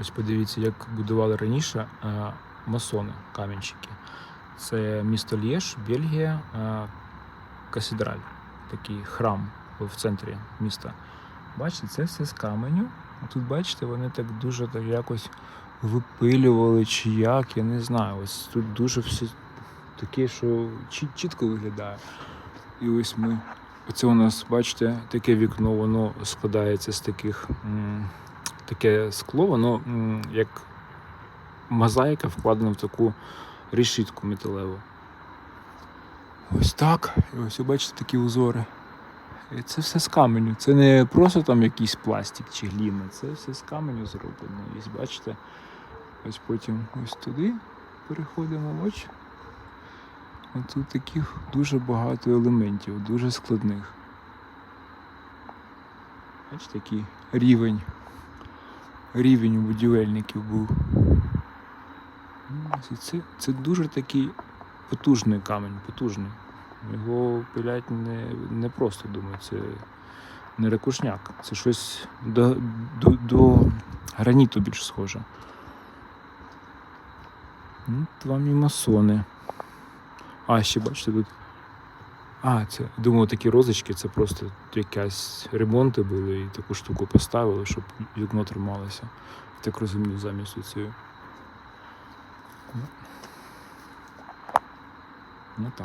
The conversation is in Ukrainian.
Ось подивіться, як будували раніше е, масони, камінщики. Це місто Лєж, Бельгія, е, касідраль, такий храм в центрі міста. Бачите, це все з каменю. А Тут, бачите, вони так дуже так якось випилювали чи як, я не знаю. Ось тут дуже все таке, що чітко виглядає. І ось ми. Оце у нас, бачите, таке вікно, воно складається з таких. Таке скло, воно як мозаїка вкладена в таку решітку металеву. Ось так. І ось ви бачите такі узори. І це все з каменю. Це не просто там якийсь пластик чи гліна, це все з каменю зроблено. Ось бачите, ось потім ось туди переходимо ось. Ось тут таких дуже багато елементів, дуже складних. Бачите, який рівень. Рівень у будівельників був. Ну, Це, це дуже такий потужний камінь, потужний. Його пилять не, не просто думаю, це не ракушняк. Це щось до, до, до граніту більш схоже. Ну, От вам і масони. А, ще бачите тут. А, це думаю, такі розочки, це просто якась ремонти були і таку штуку поставили, щоб вікно трималося. Так розумію, замість цієї. Ну, ну так.